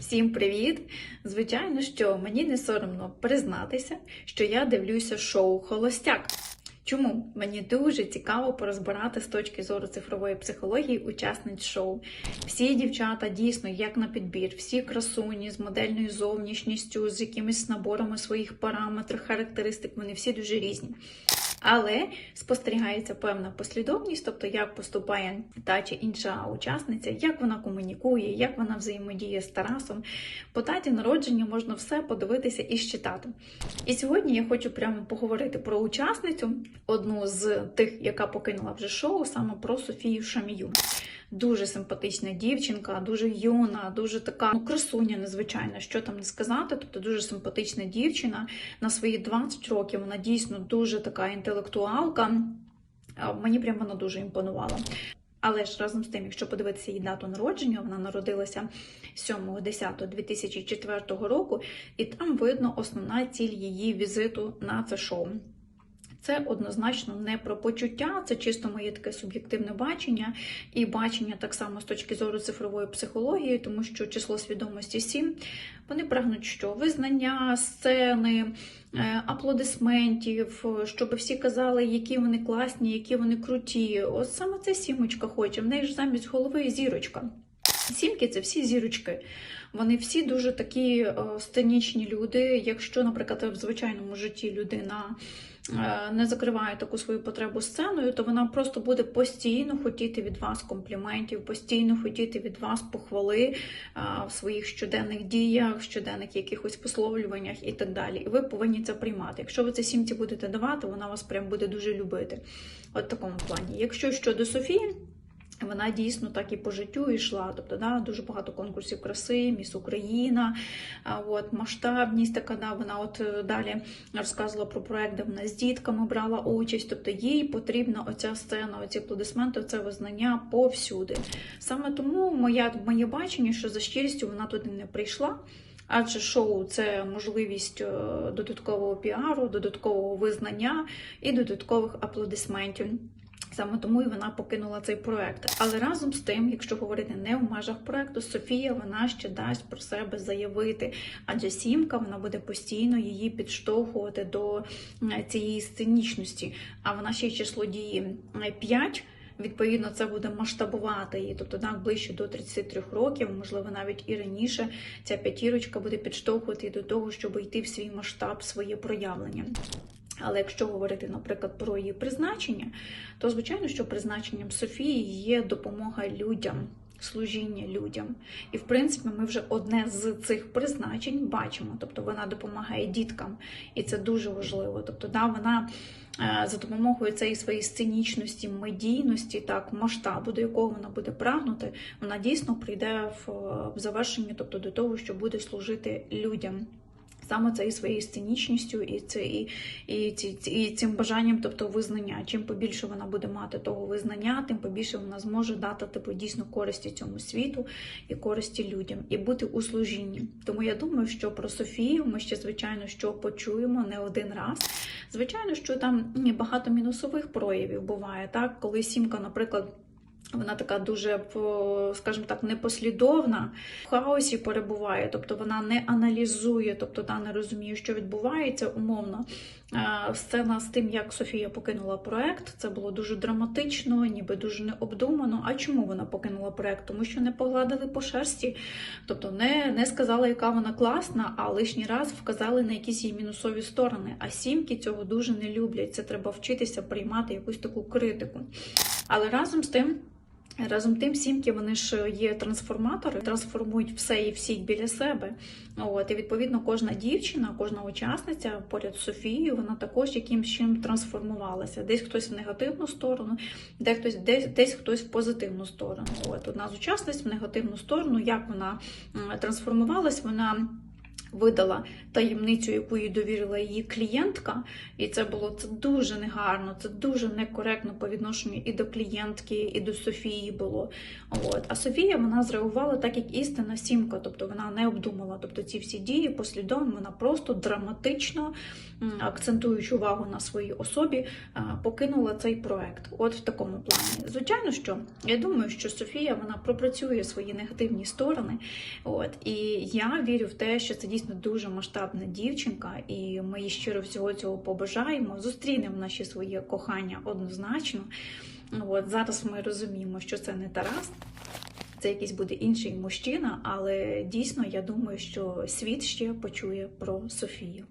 Всім привіт! Звичайно, що мені не соромно признатися, що я дивлюся шоу Холостяк. Чому мені дуже цікаво порозбирати з точки зору цифрової психології учасниць шоу. Всі дівчата дійсно як на підбір, всі красуні з модельною зовнішністю, з якимись наборами своїх параметрів, характеристик, вони всі дуже різні. Але спостерігається певна послідовність, тобто як поступає та чи інша учасниця, як вона комунікує, як вона взаємодіє з Тарасом. По даті народження можна все подивитися і щитати. І сьогодні я хочу прямо поговорити про учасницю, одну з тих, яка покинула вже шоу, саме про Софію Шамію. Дуже симпатична дівчинка, дуже юна, дуже така ну, красуня, незвичайна, що там не сказати. Тобто дуже симпатична дівчина. На свої 20 років вона дійсно дуже така інтелектуалка. Мені прям вона дуже імпонувала. Але ж разом з тим, якщо подивитися її дату народження, вона народилася 7.10.2004 року, і там видно основна ціль її візиту на це шоу. Це однозначно не про почуття, це чисто моє таке суб'єктивне бачення, і бачення так само з точки зору цифрової психології, тому що число свідомості 7, вони прагнуть що? Визнання, сцени, е, аплодисментів, щоб всі казали, які вони класні, які вони круті. Ось саме це сімочка хоче. В неї ж замість голови зірочка. Сімки це всі зірочки. Вони всі дуже такі е, сценічні люди. Якщо, наприклад, в звичайному житті людина не закриває таку свою потребу сценою, то вона просто буде постійно хотіти від вас компліментів, постійно хотіти від вас похвали е, в своїх щоденних діях, щоденних якихось висловлюваннях і так далі. І ви повинні це приймати. Якщо ви це сімці будете давати, вона вас прям буде дуже любити. От в такому плані. Якщо щодо Софії. Вона дійсно так і по життю йшла. Тобто, да, дуже багато конкурсів краси, міс Україна, от, масштабність така, да, вона от е, далі розказувала про проект, де вона з дітками брала участь. Тобто їй потрібна оця сцена, оці аплодисменти, це визнання повсюди. Саме тому моя, моє бачення, що за щирістю вона туди не прийшла. Адже шоу це можливість е, додаткового піару, додаткового визнання і додаткових аплодисментів. Саме тому і вона покинула цей проект. Але разом з тим, якщо говорити не в межах проекту, Софія вона ще дасть про себе заявити. Адже сімка вона буде постійно її підштовхувати до цієї сценічності. А вона ще й число дії 5. Відповідно, це буде масштабувати її, тобто так ближче до 33 років, можливо, навіть і раніше ця п'ятірочка буде підштовхувати до того, щоб йти в свій масштаб, своє проявлення. Але якщо говорити, наприклад, про її призначення, то звичайно, що призначенням Софії є допомога людям. Служіння людям, і в принципі, ми вже одне з цих призначень бачимо. Тобто вона допомагає діткам, і це дуже важливо. Тобто, да, вона е, за допомогою цієї своєї сценічності, медійності, так масштабу, до якого вона буде прагнути, вона дійсно прийде в, завершенні, тобто до того, що буде служити людям саме цією своєю сценічністю і це і, і, і, і цим бажанням, тобто визнання. Чим побільше вона буде мати того визнання, тим побільше вона зможе дати типу дійсно користі цьому світу і користі людям, і бути у служінні. Тому я думаю, що про Софію ми ще звичайно що почуємо не один раз. Звичайно, що там багато мінусових проявів буває, так коли сімка, наприклад. Вона така дуже, скажімо так, непослідовна, в хаосі перебуває, тобто вона не аналізує, тобто та не розуміє, що відбувається умовно. Сцена з тим, як Софія покинула проект, це було дуже драматично, ніби дуже необдумано. А чому вона покинула проект? Тому що не погладили по шерсті, тобто не не сказали, яка вона класна, а лишній раз вказали на якісь її мінусові сторони. А сімки цього дуже не люблять. Це треба вчитися приймати якусь таку критику. Але разом з тим. Разом тим, сімки вони ж є трансформатори, трансформують все і всіх біля себе. От і відповідно кожна дівчина, кожна учасниця поряд з Софією, вона також якимсь чим трансформувалася. Десь хтось в негативну сторону, де хтось десь, десь хтось в позитивну сторону. От одна з учасниць в негативну сторону, як вона трансформувалась, вона. Видала таємницю, яку їй довірила її клієнтка, і це було це дуже негарно, це дуже некоректно по відношенню і до клієнтки, і до Софії було. От. А Софія вона зреагувала так, як істинна сімка, тобто вона не обдумала. Тобто ці всі дії послідовно, вона просто драматично, акцентуючи увагу на своїй особі, покинула цей проект. От в такому плані. Звичайно, що я думаю, що Софія вона пропрацює свої негативні сторони. От і я вірю в те, що це дійсно дуже масштабна дівчинка, і ми їй щиро всього цього побажаємо. Зустрінемо наші своє кохання однозначно. От зараз ми розуміємо, що це не Тарас. Це якийсь буде інший мужчина, але дійсно я думаю, що світ ще почує про Софію.